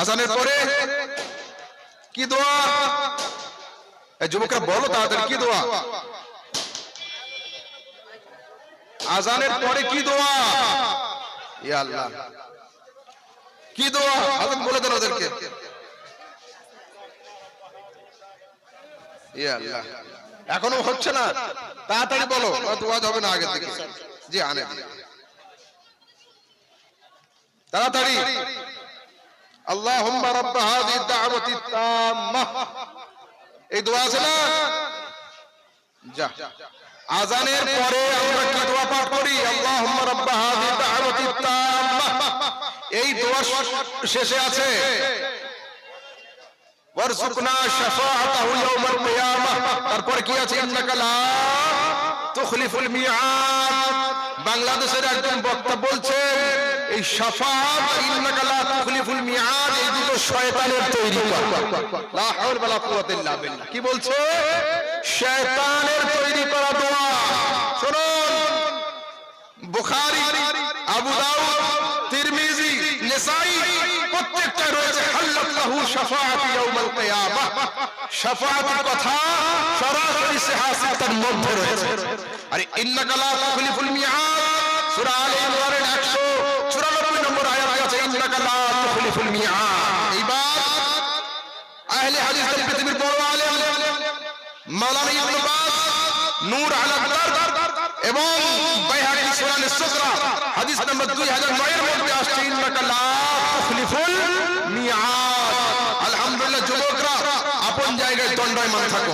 আজানের পরে কি দোয়া? এই যুবকরা বলো তাড়াতাড়ি কি দোয়া? আজানের পরে কি দোয়া? ইয়া আল্লাহ। কি দোয়া? আজান বলে দেন ওদেরকে। ইয়া আল্লাহ। এখনও হচ্ছে না? তাড়াতাড়ি বলো। দোয়া যাবে না আগে থেকে জি আনে। তাড়াতাড়ি। اللهم رب هذه الدعوة التامة এই দোয়া আছে না যা আজানের পরে আমরা কি দোয়া পাঠ করি আল্লাহুম্মা রাব্বা হাযিহি দা'ওয়াতি তাম্মা এই দোয়া শেষে আছে ওয়ারযুকনা শাফাআতাহু ইয়াওমাল কিয়ামাহ তারপরে কি আছে ইন্নাকা লা তুখলিফুল মিআদ বাংলাদেশের একজন বক্তা বলছেন এই শাফাআত ইন্নাকা লা শয়তানের তৈরি করা। কি বলছে? শয়তানের তৈরি করা দোয়া। শুনুন। বুখারী, আবু দাউদ, তিরমিজি, নিসাই, প্রত্যেকটা রয়েছে। হাল্লাল্লাহু শাফাআত ইয়াউমাল কিয়ামাহ শাফাআতের কথা সরাসরি সিহাসাতের মধ্যে রয়েছে। আরে, ইন্নাকা লা তুখলিফুল মিআদ। সূরা আলে ইমরানের 194 নম্বর আয়াত আছে, ইন্নাকা লা এবং বাইহাকি সুনান সুগরা হাদিস নম্বর 2009 এর মধ্যে আসছে ইন্নাকা লা আলহামদুলিল্লাহ, যুবকরা, আপন জায়গায় দণ্ডায়মান থাকো।